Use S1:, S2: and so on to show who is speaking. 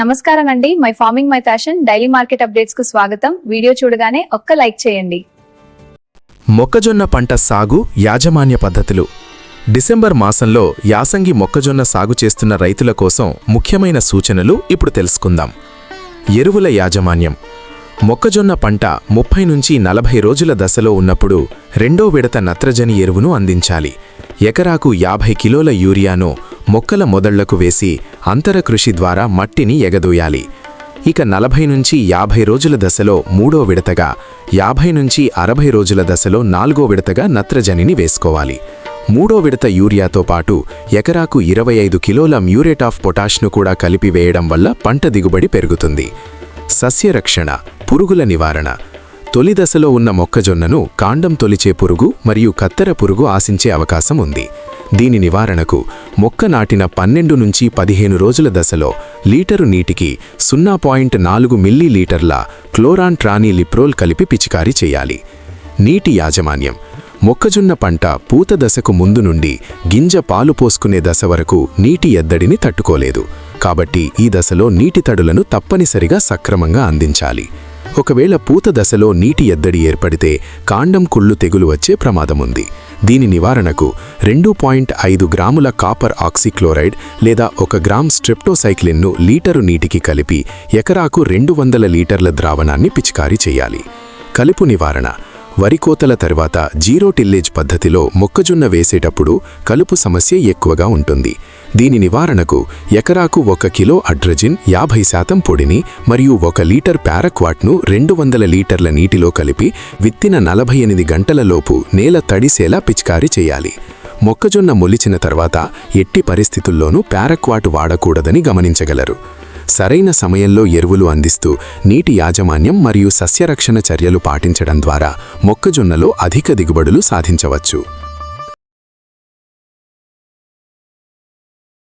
S1: నమస్కారం అండి my farming my fashion daily market అప్డేట్స్కు స్వాగతం. వీడియో చూడగానే ఒక్క లైక్ చేయండి.
S2: మొక్కజొన్న పంట సాగు యాజమాన్య పద్ధతులు. డిసెంబర్ మాసంలో యాసంగి మొక్కజొన్న సాగు చేస్తున్న రైతుల కోసం ముఖ్యమైన సూచనలు ఇప్పుడు తెలుసుకుందాం. ఎరువుల యాజమాన్యం. మొక్కజొన్న పంట ముప్పై నుంచి నలభై రోజుల దశలో ఉన్నప్పుడు రెండో విడత నత్రజని ఎరువును అందించాలి. ఎకరాకు యాభై కిలోల యూరియాను మొక్కల మొదళ్ళకు వేసి అంతర కృషి ద్వారా మట్టిని ఎగదూయాలి. ఇక నలభై నుంచి యాభై రోజుల దశలో మూడో విడతగా యాభై నుంచి అరవై రోజుల దశలో నాలుగో విడతగా నత్రజనిని వేసుకోవాలి. మూడో విడత యూరియాతో పాటు ఎకరాకు ఇరవై ఐదు కిలోల మ్యూరేట్ ఆఫ్ పొటాష్ను కూడా కలిపి వేయడం వల్ల పంట దిగుబడి పెరుగుతుంది. సస్యరక్షణ పురుగుల నివారణ. తొలి దశలో ఉన్న మొక్కజొన్నను కాండం తొలిచే పురుగు మరియు కత్తెర పురుగు ఆశించే అవకాశం ఉంది. దీని నివారణకు మొక్క నాటిన పన్నెండు నుంచి పదిహేను రోజుల దశలో లీటరు నీటికి సున్నా పాయింట్ నాలుగు మిల్లీ లీటర్ల క్లోరాన్ ట్రానీ లిప్రోల్ కలిపి పిచికారీ చేయాలి. నీటి యాజమాన్యం మొక్కజొన్న పంట పూత దశకు ముందు నుండి గింజ పాలు పోసుకునే దశ వరకు నీటి ఎద్దడిని తట్టుకోలేదు. కాబట్టి ఈ దశలో నీటి తడులను తప్పనిసరిగా సక్రమంగా అందించాలి. ఒకవేళ పూత దశలో నీటి ఎద్దడి ఏర్పడితే కాండం కుళ్ళు తెగులు వచ్చే ప్రమాదముంది. దీని నివారణకు రెండు పాయింట్ ఐదు గ్రాముల కాపర్ ఆక్సిక్లోరైడ్ లేదా ఒక గ్రామ్ స్ట్రెప్టోసైక్లిన్ను లీటరు నీటికి కలిపి ఎకరాకు రెండు వందల లీటర్ల ద్రావణాన్ని పిచికారీ చేయాలి. కలుపు నివారణ వరి కోతల తర్వాత జీరో టిల్లేజ్ పద్ధతిలో మొక్కజొన్న వేసేటప్పుడు కలుపు సమస్య ఎక్కువగా ఉంటుంది. దీని నివారణకు ఎకరాకు ఒక కిలో అడ్రజిన్ యాభై శాతం పొడిని మరియు ఒక లీటర్ ప్యారక్వాట్ను రెండు వందల లీటర్ల నీటిలో కలిపి విత్తిన నలభై ఎనిమిది గంటలలోపు నేల తడిసేలా పిచికారీ చేయాలి. మొక్కజొన్న మొలిచిన తర్వాత ఎట్టి పరిస్థితుల్లోనూ పారక్వాట్ వాడకూడదని గమనించగలరు. సరైన సమయంలో ఎరువులు అందిస్తూ నీటి యాజమాన్యం మరియు సస్యరక్షణ చర్యలు పాటించడం ద్వారా మొక్కజొన్నలో అధిక దిగుబడులు సాధించవచ్చు.